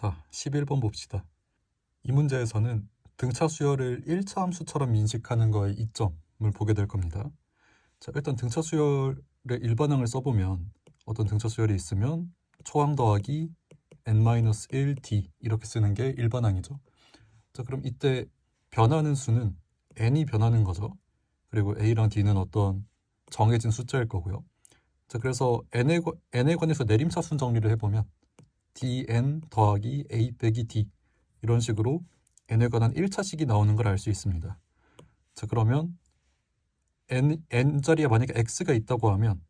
자, 11번 봅시다. 이 문제에서는 등차 수열을 1차 함수처럼 인식하는 거의 이점을 보게 될 겁니다. 자, 일단 등차 수열의 일반항을 써보면 어떤 등차 수열이 있으면 초항 더하기 n-1d 이렇게 쓰는 게 일반항이죠. 자, 그럼 이때 변하는 수는 n이 변하는 거죠. 그리고 a랑 d는 어떤 정해진 숫자일 거고요. 자, 그래서 n에, 관- n에 관해서 내림차순 정리를 해보면 dn 더하기 a 빼기 d 이런 식으로 n에 관한 1차식이 나오는 걸 알 수 있습니다. 자, 그러면 n, n 자리에 만약에 x가 있다고 하면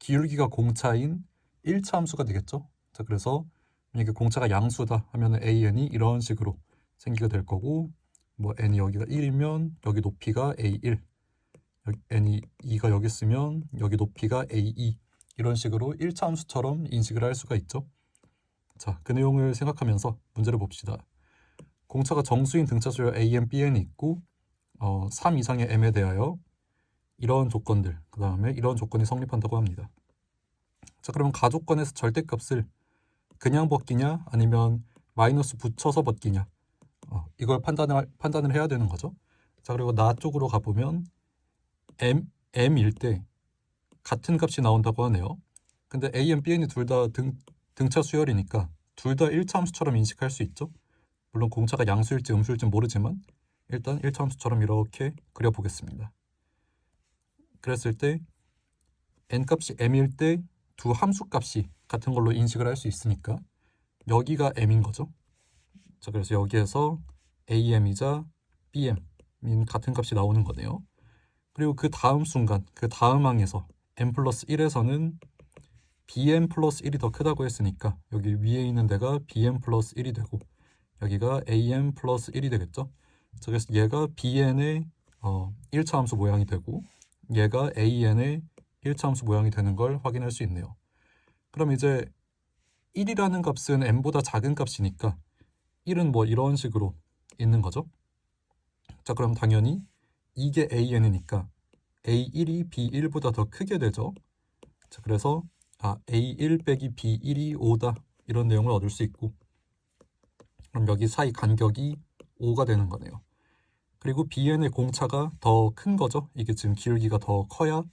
기울기가 공차인 1차 함수가 되겠죠. 자, 그래서 만약에 공차가 양수다 하면은 an이 이런 식으로 생기게 될 거고 뭐 n이 여기가 1이면 여기 높이가 a1 여기 n이 2가 여기 있으면 여기 높이가 a2 이런 식으로 1차 함수처럼 인식을 할 수가 있죠. 자, 그 내용을 생각하면서 문제를 봅시다. 공차가 정수인 등차 수열 a, n, b, n이 있고 어, 3 이상의 m에 대하여 이런 조건들, 그 다음에 이런 조건이 성립한다고 합니다. 자, 그러면 가조건에서 절대값을 그냥 벗기냐 아니면 마이너스 붙여서 벗기냐 어, 이걸 판단을, 판단을 해야 되는 거죠. 자, 그리고 나 쪽으로 가보면 m, m일 때 같은 값이 나온다고 하네요. 근데 a, n, b, n이 둘 다 등, 등차 수열이니까 둘 다 1차 함수처럼 인식할 수 있죠. 물론 공차가 양수일지 음수일지 모르지만 일단 1차 함수처럼 이렇게 그려보겠습니다. 그랬을 때 n 값이 m일 때 두 함수 값이 같은 걸로 인식을 할 수 있으니까 여기가 m인 거죠. 자, 그래서 여기에서 am이자 bm인 같은 값이 나오는 거네요. 그리고 그 다음 순간, 그 다음 항에서 m 플러스 1에서는 bm 플러스 1이 더 크다고 했으니까 여기 위에 있는 데가 bm 플러스 1이 되고 여기가 am 플러스 1이 되겠죠. 자, 그래서 얘가 bn의 어, 1차 함수 모양이 되고 얘가 an의 1차 함수 모양이 되는 걸 확인할 수 있네요. 그럼 이제 1이라는 값은 m보다 작은 값이니까 1은 뭐 이런 식으로 있는 거죠. 자, 그럼 당연히 이게 an이니까 a1이 b1보다 더 크게 되죠. 자, 그래서 아, a1 빼기 b1이 5다 이런 내용을 얻을 수 있고 그럼 여기 사이 간격이 5가 되는 거네요. 그리고 bn의 공차가 더 큰 거죠. 이게 지금 기울기가 더 커야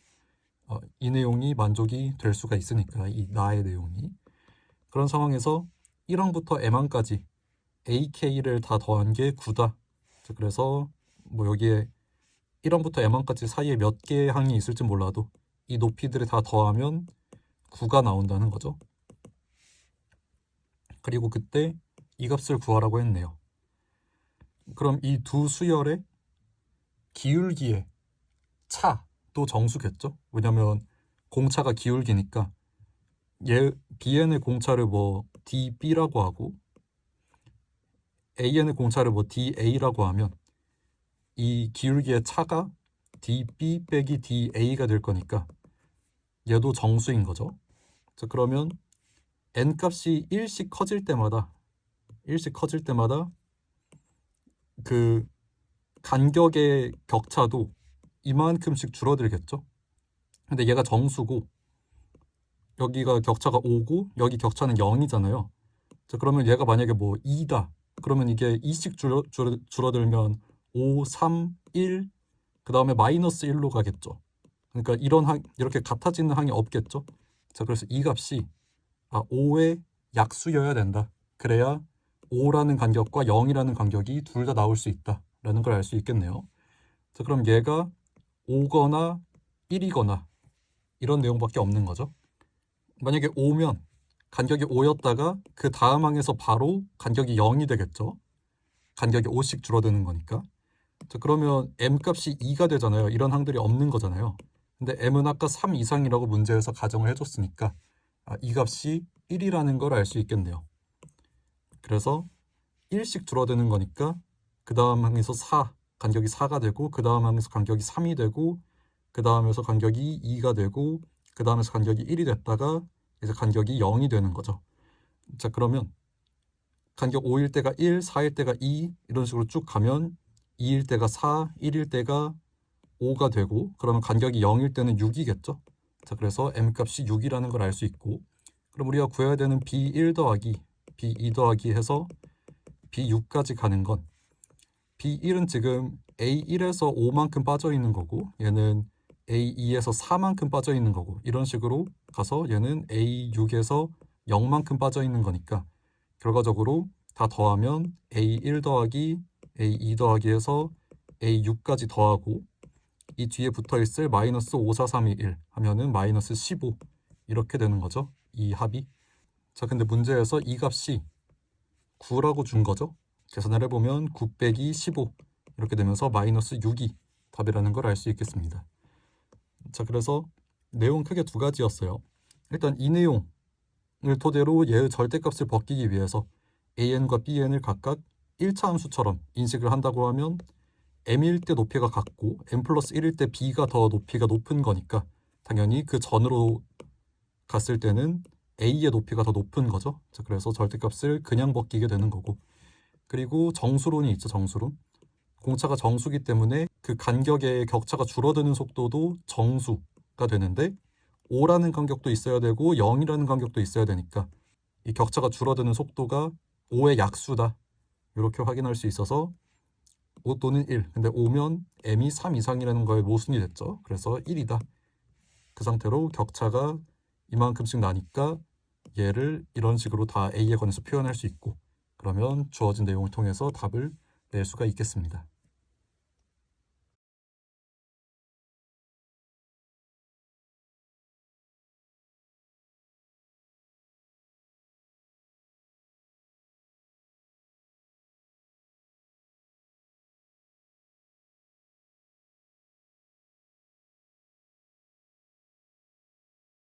어, 이 내용이 만족이 될 수가 있으니까 이 나의 내용이 그런 상황에서 1항부터 m항까지 ak를 다 더한 게 9다. 자, 그래서 뭐 여기에 1항부터 m항까지 사이에 몇 개의 항이 있을지 몰라도 이 높이들을 다 더하면 9가 나온다는 거죠. 그리고 그때 이 값을 구하라고 했네요. 그럼 이 두 수열의 기울기의 차도 정수겠죠? 왜냐면 공차가 기울기니까 얘 bn의 공차를 뭐 db라고 하고 an의 공차를 뭐 da라고 하면 이 기울기의 차가 db 빼기 da가 될 거니까 얘도 정수인 거죠. 자, 그러면 n 값이 1씩 커질 때마다 1씩 커질 때마다 그 간격의 격차도 이만큼씩 줄어들겠죠. 근데 얘가 정수고 여기가 격차가 5고 여기 격차는 0이잖아요. 자, 그러면 얘가 만약에 뭐 2다. 그러면 이게 2씩 줄어, 줄어, 줄어들면 5, 3, 1, 그 다음에 마이너스 1로 가겠죠. 그러니까 이런 항, 이렇게 같아지는 항이 없겠죠. 자, 그래서 이 값이 아, 5의 약수여야 된다. 그래야 5라는 간격과 0이라는 간격이 둘 다 나올 수 있다라는 걸 알 수 있겠네요. 자, 그럼 얘가 5거나 1이거나 이런 내용밖에 없는 거죠. 만약에 5면 간격이 5였다가 그 다음 항에서 바로 간격이 0이 되겠죠. 간격이 5씩 줄어드는 거니까. 자, 그러면 m 값이 2가 되잖아요. 이런 항들이 없는 거잖아요. 근데 m은 아까 3 이상이라고 문제에서 가정을 해줬으니까 아, 이 값이 1이라는 걸 알 수 있겠네요. 그래서 1씩 줄어드는 거니까 그 다음 항에서 4 간격이 4가 되고 그 다음 항에서 간격이 3이 되고 그 다음에서 간격이 2가 되고 그 다음에서 간격이 1이 됐다가 이제 간격이 0이 되는 거죠. 자 그러면 간격 5일 때가 1, 4일 때가 2 이런 식으로 쭉 가면 2일 때가 4, 1일 때가 5가 되고 그러면 간격이 0일 때는 6이겠죠. 자 그래서 m 값이 6이라는 걸 알 수 있고 그럼 우리가 구해야 되는 b1 더하기 B2 더하기 해서 B6까지 가는 건 B1은 지금 A1에서 5만큼 빠져 있는 거고 얘는 A2에서 4만큼 빠져 있는 거고 이런 식으로 가서 얘는 A6에서 0만큼 빠져 있는 거니까 결과적으로 다 더하면 A1 더하기 A2 더하기 해서 A6까지 더하고 이 뒤에 붙어 있을 마이너스 5, 4, 3, 2, 1 하면은 마이너스 15 이렇게 되는 거죠. 이 합이. 자, 근데 문제에서 이 값이 9라고 준 거죠. 계산을 해보면 9 빼기 15 이렇게 되면서 마이너스 6이 답이라는 걸 알 수 있겠습니다. 자, 그래서 내용 크게 두 가지였어요. 일단 이 내용을 토대로 얘의 절대값을 벗기기 위해서 an과 bn을 각각 1차 함수처럼 인식을 한다고 하면 m일 때 높이가 같고 m 플러스 1일 때 b가 더 높이가 높은 거니까 당연히 그 전으로 갔을 때는 a의 높이가 더 높은 거죠. 자, 그래서 절대값을 그냥 벗기게 되는 거고 그리고 정수론이 있죠. 정수론. 공차가 정수기 때문에 그 간격의 격차가 줄어드는 속도도 정수가 되는데 5라는 간격도 있어야 되고 0이라는 간격도 있어야 되니까 이 격차가 줄어드는 속도가 5의 약수다. 이렇게 확인할 수 있어서 5 또는 1. 근데 5면 m이 3 이상이라는 거에 모순이 됐죠. 그래서 1이다. 그 상태로 격차가 이만큼씩 나니까 얘를 이런 식으로 다 a에 관해서 표현할 수 있고 그러면 주어진 내용을 통해서 답을 낼 수가 있겠습니다.